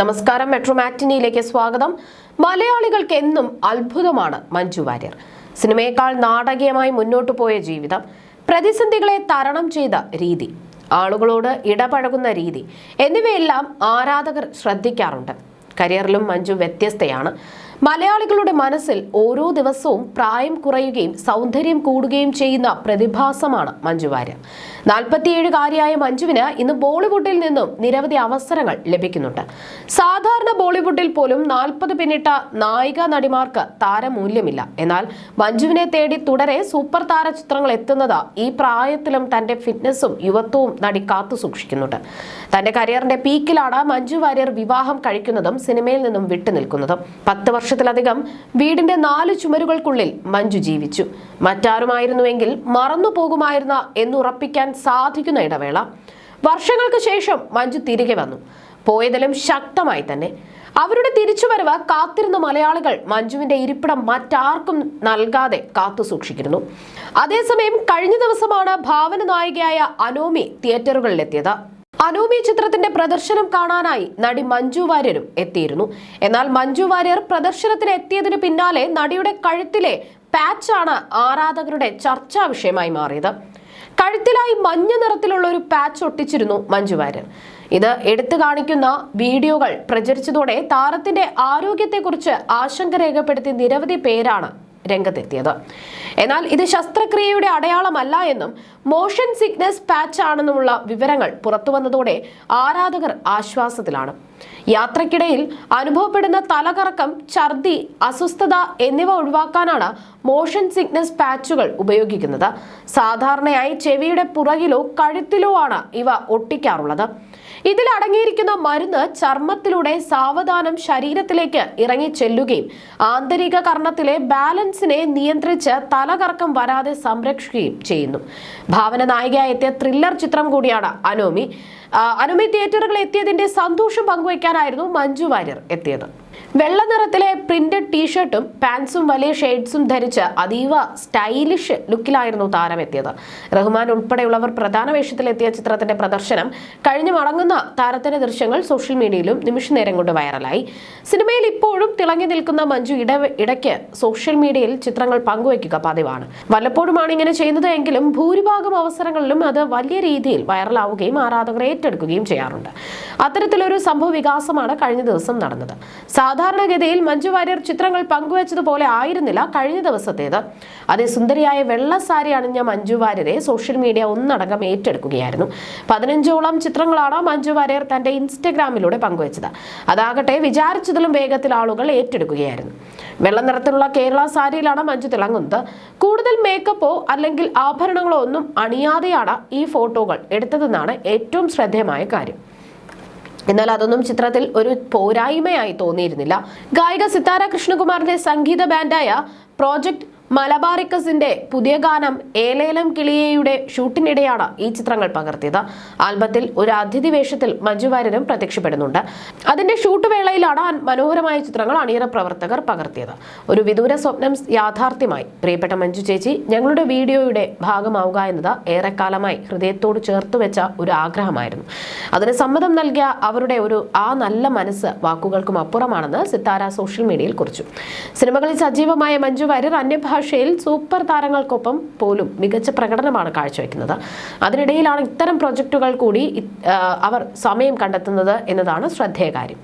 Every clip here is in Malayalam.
നമസ്കാരം. മെട്രോ മാറ്റിനിയിലേക്ക് സ്വാഗതം. മലയാളികൾക്ക് എന്നും അത്ഭുതമാണ് മഞ്ജു വാര്യർ. സിനിമയേക്കാൾ നാടകീയമായി മുന്നോട്ടു പോയ ജീവിതം പ്രതിസന്ധികളെ തരണം ചെയ്ത രീതി ആളുകളോട് ഇടപഴകുന്ന രീതി എന്നിവയെല്ലാം ആരാധകർ ശ്രദ്ധിക്കാറുണ്ട്. കരിയറിലും മഞ്ജു വ്യത്യസ്തയാണ്. മലയാളികളുടെ മനസ്സിൽ ഓരോ ദിവസവും പ്രായം കുറയുകയും സൗന്ദര്യം കൂടുകയും ചെയ്യുന്ന പ്രതിഭാസമാണ് മഞ്ജു വാര്യർ. നാൽപ്പത്തിയേഴുകാരിയായ മഞ്ജുവിന് ഇന്ന് ബോളിവുഡിൽ നിന്നും നിരവധി അവസരങ്ങൾ ലഭിക്കുന്നുണ്ട്. സാധാരണ ബോളിവുഡിൽ പോലും നാൽപ്പത് പിന്നിട്ട നായിക നടിമാർക്ക് താരമൂല്യമില്ല. എന്നാൽ മഞ്ജുവിനെ തേടി തുടരെ സൂപ്പർ താര ചിത്രങ്ങൾ എത്തുന്നത് ഈ പ്രായത്തിലും തന്റെ ഫിറ്റ്നസ്സും യുവത്വവും നടി കാത്തു സൂക്ഷിക്കുന്നുണ്ട്. തന്റെ കരിയറിന്റെ പീക്കിലാണ് മഞ്ജു വാര്യർ വിവാഹം കഴിക്കുന്നതും സിനിമയിൽ നിന്നും വിട്ടുനിൽക്കുന്നതും. പത്ത് വർഷത്തിലധികം വീടിന്റെ നാല് ചുമരുകൾക്കുള്ളിൽ മഞ്ജു ജീവിച്ചു. മറ്റാരുമായിരുന്നുവെങ്കിൽ മറന്നു പോകുമായിരുന്ന എന്നുറപ്പിക്കാൻ സാധിക്കുന്ന ഇടവേള. വർഷങ്ങൾക്ക് ശേഷം മഞ്ജു തിരികെ വന്നു. പോയതിലും ശക്തമായി തന്നെ. അവരുടെ തിരിച്ചുവരവ് കാത്തിരുന്ന മലയാളികൾ മഞ്ജുവിന്റെ ഇരിപ്പിടം മറ്റാർക്കും നൽകാതെ കാത്തു സൂക്ഷിക്കുന്നു അതേസമയം കഴിഞ്ഞ ദിവസമാണ് ഭാവന നായികയായ അനോമി തിയേറ്ററുകളിലെത്തിയത്. അനൂപി ചിത്രത്തിന്റെ പ്രദർശനം കാണാനായി നടി മഞ്ജു വാര്യരും എത്തിയിരുന്നു. എന്നാൽ മഞ്ജു വാര്യർ പ്രദർശനത്തിന് എത്തിയതിനു പിന്നാലെ നടിയുടെ കഴുത്തിലെ പാച്ചാണ് ആരാധകരുടെ ചർച്ചാ വിഷയമായി മാറിയത്. കഴുത്തിലായി മഞ്ഞ നിറത്തിലുള്ള ഒരു പാച്ച് ഒട്ടിച്ചിരുന്നു മഞ്ജു വാര്യർ. ഇത് എടുത്തു കാണിക്കുന്ന വീഡിയോകൾ പ്രചരിച്ചതോടെ താരത്തിന്റെ ആരോഗ്യത്തെക്കുറിച്ച് ആശങ്ക രേഖപ്പെടുത്തി നിരവധി പേരാണ് രംഗത്തെത്തിയത്. എന്നാൽ ഇത് ശസ്ത്രക്രിയയുടെ അടയാളമല്ല എന്നും മോഷൻ സിക്നസ് പാച്ച് ആണെന്നുമുള്ള വിവരങ്ങൾ പുറത്തുവന്നതോടെ ആരാധകർ ആശ്വാസത്തിലാണ്. യാത്രക്കിടയിൽ അനുഭവപ്പെടുന്ന തലകറക്കം ഛർദി അസ്വസ്ഥത എന്നിവ ഒഴിവാക്കാനാണ് മോഷൻ സിക്നസ് പാച്ചുകൾ ഉപയോഗിക്കുന്നത്. സാധാരണയായി ചെവിയുടെ പുറകിലോ കഴുത്തിലോ ആണ് ഇവ ഒട്ടിക്കാറുള്ളത്. ഇതിൽ അടങ്ങിയിരിക്കുന്ന മരുന്ന് ചർമ്മത്തിലൂടെ സാവധാനം ശരീരത്തിലേക്ക് ഇറങ്ങി ചെല്ലുകയും ആന്തരിക കർണത്തിലെ ബാലൻസിനെ നിയന്ത്രിച്ച് തലകറക്കം വരാതെ സംരക്ഷിക്കുകയും ചെയ്യുന്നു. ഭാവന നായികയായി എത്തിയ ത്രില്ലർ ചിത്രം കൂടിയാണ് അനോമി. അനോമി തിയേറ്ററുകളിൽ എത്തിയതിന്റെ സന്തോഷം പങ്കുവയ്ക്കാനായിരുന്നു മഞ്ജു വാര്യർ എത്തിയത്. വെള്ള നിറത്തിലെ പ്രിന്റഡ് ടീഷർട്ടും പാൻസും വലിയ ഷെയ്ഡ്സും ധരിച്ച് അതീവ സ്റ്റൈലിഷ് ലുക്കിലായിരുന്നു താരം എത്തിയത് റഹ്മാൻ ഉൾപ്പെടെയുള്ളവർ പ്രധാന വേഷത്തിലെത്തിയ ചിത്രത്തിന്റെ പ്രദർശനം കഴിഞ്ഞു മടങ്ങുന്ന താരത്തിന്റെ ദൃശ്യങ്ങൾ സോഷ്യൽ മീഡിയയിലും നിമിഷ നേരം കൊണ്ട് വൈറലായി. സിനിമയിൽ ഇപ്പോഴും തിളങ്ങി നിൽക്കുന്ന മഞ്ജു ഇട ഇടയ്ക്ക് സോഷ്യൽ മീഡിയയിൽ ചിത്രങ്ങൾ പങ്കുവയ്ക്കുക പതിവാണ്. വല്ലപ്പോഴുമാണ് ഇങ്ങനെ ചെയ്യുന്നത് എങ്കിലും ഭൂരിഭാഗം അവസരങ്ങളിലും അത് വലിയ രീതിയിൽ വൈറലാവുകയും ആരാധകർ ഏറ്റെടുക്കുകയും ചെയ്യാറുണ്ട്. അത്തരത്തിലൊരു സംഭവ വികാസമാണ് കഴിഞ്ഞ ദിവസം നടന്നത്. സാധാരണഗതിയിൽ മഞ്ജു വാര്യർ ചിത്രങ്ങൾ പങ്കുവച്ചതുപോലെ ആയിരുന്നില്ല കഴിഞ്ഞ ദിവസത്തേത്. അതിസുന്ദരിയായ വെള്ള സാരി അണിഞ്ഞ മഞ്ജു വാര്യരെ സോഷ്യൽ മീഡിയ ഒന്നടങ്കം ഏറ്റെടുക്കുകയായിരുന്നു. പതിനഞ്ചോളം ചിത്രങ്ങളാണ് മഞ്ജു വാര്യർ തന്റെ ഇൻസ്റ്റഗ്രാമിലൂടെ പങ്കുവച്ചത്. അതാകട്ടെ വിചാരിച്ചതിലും വേഗത്തിൽ ആളുകൾ ഏറ്റെടുക്കുകയായിരുന്നു. വെള്ള നിറത്തിലുള്ള കേരള സാരിയിലാണ് മഞ്ജു തിളങ്ങുന്നത്. കൂടുതൽ മേക്കപ്പോ അല്ലെങ്കിൽ ആഭരണങ്ങളോ ഒന്നും അണിയാതെയാണ് ഈ ഫോട്ടോകൾ എടുത്തതെന്നാണ് ഏറ്റവും ശ്രദ്ധേയമായ കാര്യം. എന്നാൽ അതൊന്നും ചിത്രത്തിൽ ഒരു പോരായ്മയായി തോന്നിയിരുന്നില്ല. ഗായിക സിത്താര കൃഷ്ണകുമാറിന്റെ സംഗീത ബാൻഡായ പ്രോജക്ട് മലബാറിക്കസിന്റെ പുതിയ ഗാനം ഏലേലം കിളിയയുടെ ഷൂട്ടിനിടെയാണ് ഈ ചിത്രങ്ങൾ പകർത്തിയത്. ആൽബത്തിൽ ഒരു അതിഥി വേഷത്തിൽ മഞ്ജുവാര്യരും പ്രത്യക്ഷപ്പെടുന്നുണ്ട്. അതിന്റെ ഷൂട്ട് വേളയിലാണ് മനോഹരമായ ചിത്രങ്ങൾ അണിയറ പ്രവർത്തകർ പകർത്തിയത്. ഒരു വിദൂര സ്വപ്നം യാഥാർത്ഥ്യമായി. പ്രിയപ്പെട്ട മഞ്ജു ചേച്ചി ഞങ്ങളുടെ വീഡിയോയുടെ ഭാഗമാവുക എന്നത് ഏറെക്കാലമായി ഹൃദയത്തോട് ചേർത്ത് വെച്ച ഒരു ആഗ്രഹമായിരുന്നു. അതിന് സമ്മതം നൽകിയ അവരുടെ ഒരു ആ നല്ല മനസ്സ് വാക്കുകൾക്കും അപ്പുറമാണെന്ന് സിത്താര സോഷ്യൽ മീഡിയയിൽ കുറിച്ചു. സിനിമകളിൽ സജീവമായ മഞ്ജു വാര്യർ അന്യഭാഷയിൽ സൂപ്പർ താരങ്ങൾക്കൊപ്പം പോലും മികച്ച പ്രകടനമാണ് കാഴ്ചവെക്കുന്നത്. അതിനിടയിലാണ് ഇത്തരം പ്രൊജക്ടുകൾ കൂടി അവർ സമയം കണ്ടെത്തുന്നത് എന്നതാണ് ശ്രദ്ധേയ കാര്യം.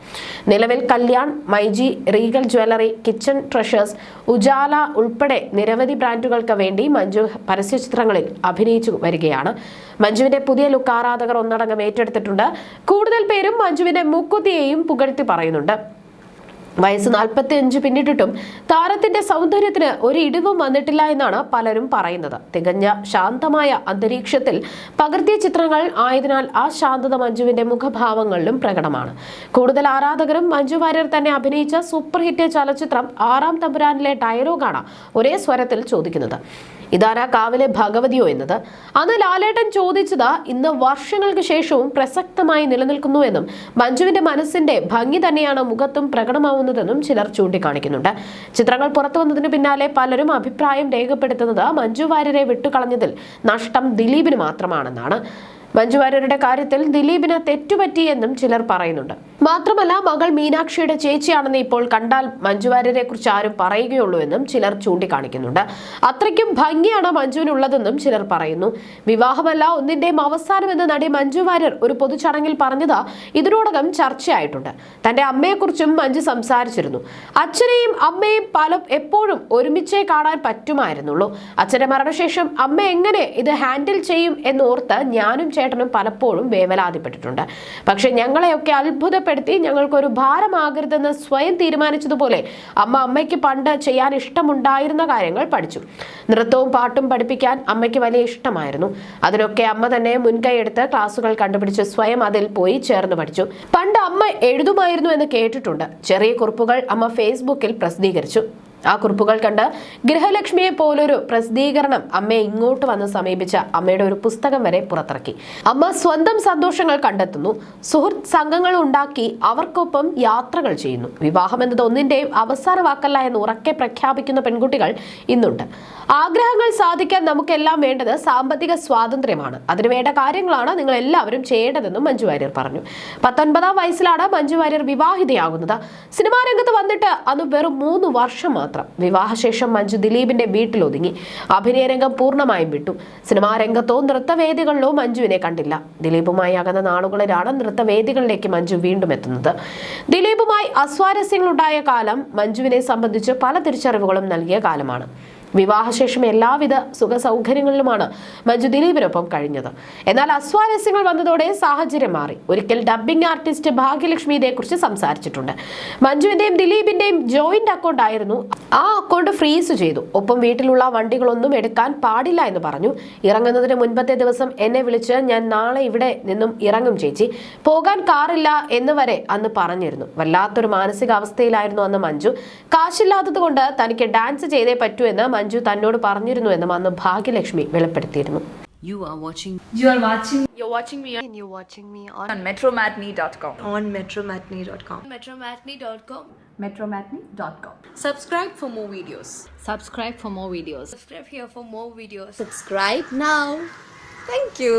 നിലവിൽ Kalyan myG Regal jewellery Kitchen Treasures Ujala ഉൾപ്പെടെ നിരവധി ബ്രാൻഡുകൾക്ക് വേണ്ടി മഞ്ജു പരസ്യചിത്രങ്ങളിൽ അഭിനയിച്ചു വരികയാണ്. മഞ്ജുവിന്റെ പുതിയ ലുക്ക് ആരാധകർ ഒന്നടങ്കം ഏറ്റെടുത്തിട്ടുണ്ട്. കൂടുതൽ പേരും മഞ്ജുവിന്റെ മൂക്കുത്തിയെയും പുകഴ്ത്തി പറയുന്നുണ്ട്. വയസ്സ് നാൽപ്പത്തി അഞ്ച് പിന്നിട്ടിട്ടും താരത്തിന്റെ സൗന്ദര്യത്തിന് ഒരു ഇടിവും വന്നിട്ടില്ല എന്നാണ് പലരും പറയുന്നത്. തികഞ്ഞ ശാന്തമായ അന്തരീക്ഷത്തിൽ പകർത്തിയ ചിത്രങ്ങൾ ആയതിനാൽ ആ ശാന്തത മഞ്ജുവിന്റെ മുഖഭാവങ്ങളിലും പ്രകടമാണ്. കൂടുതൽ ആരാധകരും മഞ്ജു വാര്യർ തന്നെ അഭിനയിച്ച സൂപ്പർ ഹിറ്റ് ചലച്ചിത്രം ആറാം തമ്പുരാനിലെ ഡയലോഗാണ് ഒരേ സ്വരത്തിൽ ചോദിക്കുന്നത്. ഇതാരാ കാവിലെ ഭഗവതിയോ എന്നത്? അന്ന് ലാലേട്ടൻ ചോദിച്ചത് ഇന്ന് വർഷങ്ങൾക്ക് ശേഷവും പ്രസക്തമായി നിലനിൽക്കുന്നു എന്നും മഞ്ജുവിന്റെ മനസ്സിന്റെ ഭംഗി തന്നെയാണ് മുഖത്തും പ്രകടമാവുന്നതെന്നും ചിലർ ചൂണ്ടിക്കാണിക്കുന്നുണ്ട്. ചിത്രങ്ങൾ പുറത്തു വന്നതിന് പിന്നാലെ പലരും അഭിപ്രായം രേഖപ്പെടുത്തുന്നത് മഞ്ജു വാര്യരെ വിട്ടുകളഞ്ഞതിൽ നഷ്ടം ദിലീപിന് മാത്രമാണെന്നാണ്. മഞ്ജു വാര്യരുടെ കാര്യത്തിൽ ദിലീപിന് തെറ്റുപറ്റിയെന്നും ചിലർ പറയുന്നുണ്ട്. മാത്രമല്ല മകൾ മീനാക്ഷിയുടെ ചേച്ചിയാണെന്ന് ഇപ്പോൾ കണ്ടാൽ മഞ്ജു വാര്യരെ കുറിച്ച് ആരും പറയുകയുള്ളൂ എന്നും ചിലർ ചൂണ്ടിക്കാണിക്കുന്നുണ്ട്. അത്രയ്ക്കും ഭംഗിയാണ് മഞ്ജുവിനുള്ളതെന്നും ചിലർ പറയുന്നു. വിവാഹമല്ല ഒന്നിന്റെയും അവസാനമെന്ന് നടി മഞ്ജു വാര്യർ ഒരു പൊതുചടങ്ങിൽ പറഞ്ഞത് ഇതിനോടകം ചർച്ചയായിട്ടുണ്ട്. തന്റെ അമ്മയെക്കുറിച്ചും മഞ്ജു സംസാരിച്ചിരുന്നു. അച്ഛനെയും അമ്മയും പല എപ്പോഴും ഒരുമിച്ചേ കാണാൻ പറ്റുമായിരുന്നുള്ളൂ. അച്ഛന്റെ മരണശേഷം അമ്മ എങ്ങനെ ഇത് ഹാൻഡിൽ ചെയ്യും എന്നോർത്ത് ഞാനും ചേട്ടനും പലപ്പോഴും വേവലാതിപ്പെട്ടിട്ടുണ്ട്. പക്ഷെ ഞങ്ങളെയൊക്കെ അത്ഭുതപ്പെടുത്തി ഞങ്ങൾക്കൊരു ഭാരമാകരുതെന്ന് സ്വയം തീരുമാനിച്ചതുപോലെ അമ്മ അമ്മയ്ക്ക് പണ്ട് ചെയ്യാൻ ഇഷ്ടമുണ്ടായിരുന്ന കാര്യങ്ങൾ പഠിച്ചു. നൃത്തവും പാട്ടും പഠിപ്പിക്കാൻ അമ്മയ്ക്ക് വലിയ ഇഷ്ടമായിരുന്നു. അതിനൊക്കെ അമ്മ തന്നെ മുൻകൈയെടുത്ത് ക്ലാസുകൾ കണ്ടുപിടിച്ച് സ്വയം അതിൽ പോയി ചേർന്ന് പഠിച്ചു. പണ്ട് അമ്മ എഴുതുമായിരുന്നു എന്ന് കേട്ടിട്ടുണ്ട്. ചെറിയ കുറിപ്പുകൾ അമ്മ ഫേസ്ബുക്കിൽ പ്രസിദ്ധീകരിച്ചു. ആ കുറിപ്പുകൾ കണ്ട് ഗൃഹലക്ഷ്മിയെ പോലൊരു പ്രസിദ്ധീകരണം അമ്മയെ ഇങ്ങോട്ട് വന്ന് സമീപിച്ച അമ്മയുടെ ഒരു പുസ്തകം വരെ പുറത്തിറക്കി. അമ്മ സ്വന്തം സന്തോഷങ്ങൾ കണ്ടെത്തുന്നു. സുഹൃത്ത് സംഘങ്ങൾ ഉണ്ടാക്കി അവർക്കൊപ്പം യാത്രകൾ ചെയ്യുന്നു. വിവാഹം എന്നത് ഒന്നിന്റെയും അവസാന വാക്കല്ല എന്ന് ഉറക്കെ പ്രഖ്യാപിക്കുന്ന പെൺകുട്ടികൾ ഇന്നുണ്ട്. ആഗ്രഹങ്ങൾ സാധിക്കാൻ നമുക്കെല്ലാം വേണ്ടത് സാമ്പത്തിക സ്വാതന്ത്ര്യമാണ്. അതിനുവേണ്ട കാര്യങ്ങളാണ് നിങ്ങൾ എല്ലാവരും ചെയ്യേണ്ടതെന്നും മഞ്ജു വാര്യർ പറഞ്ഞു. പത്തൊൻപതാം വയസ്സിലാണ് മഞ്ജു വാര്യർ വിവാഹിതയാകുന്നത്. സിനിമാ രംഗത്ത് വന്നിട്ട് അന്ന് വെറും മൂന്ന് വർഷം വിവാഹശേഷം മഞ്ജു ദിലീപിന്റെ വീട്ടിലൊതുങ്ങി അഭിനയ രംഗം പൂർണമായും വിട്ടു. സിനിമാ രംഗത്തോ നൃത്തവേദികളിലോ മഞ്ജുവിനെ കണ്ടില്ല. ദിലീപുമായി അകന്ന നാളുകളിലാണ് നൃത്തവേദികളിലേക്ക് മഞ്ജു വീണ്ടും എത്തുന്നത്. ദിലീപുമായി അസ്വാരസ്യങ്ങളുണ്ടായ കാലം മഞ്ജുവിനെ സംബന്ധിച്ച് പല തിരിച്ചറിവുകളും നൽകിയ കാലമാണ്. വിവാഹശേഷം എല്ലാവിധ സുഖ സൗകര്യങ്ങളിലുമാണ് മഞ്ജു ദിലീപിനൊപ്പം കഴിഞ്ഞത്. എന്നാൽ അസ്വാരസ്യങ്ങൾ വന്നതോടെ സാഹചര്യം മാറി. ഒരിക്കൽ ഡബ്ബിംഗ് ആർട്ടിസ്റ്റ് ഭാഗ്യലക്ഷ്മി ഇതേക്കുറിച്ച് സംസാരിച്ചിട്ടുണ്ട്. മഞ്ജുവിന്റെയും ദിലീപിന്റെയും ജോയിന്റ് അക്കൗണ്ട് ആയിരുന്നു. ആ അക്കൗണ്ട് ഫ്രീസ് ചെയ്തു. ഒപ്പം വീട്ടിലുള്ള വണ്ടികളൊന്നും എടുക്കാൻ പാടില്ല എന്ന് പറഞ്ഞു. ഇറങ്ങുന്നതിന് മുൻപത്തെ ദിവസം എന്നെ വിളിച്ച് ഞാൻ നാളെ ഇവിടെ നിന്നും ഇറങ്ങും ചേച്ചി. പോകാൻ കാറില്ല എന്ന് വരെ അന്ന് പറഞ്ഞിരുന്നു. വല്ലാത്തൊരു മാനസികാവസ്ഥയിലായിരുന്നു അന്ന് മഞ്ജു. കാശില്ലാത്തത് കൊണ്ട് തനിക്ക് ഡാൻസ് ചെയ്തേ പറ്റൂ എന്ന് മഞ്ജു തന്നോട് പറഞ്ഞിരുന്നു എന്നും അന്ന് ഭാഗ്യലക്ഷ്മി വെളിപ്പെടുത്തിയിരുന്നു You are watching You are watching You're watching me and you're watching me on, on metromatney.com. on metromatney.com. metromatney.com. Metromatney.com. Subscribe for more videos. subscribe for more videos Subscribe here for more videos. Subscribe now. Thank you.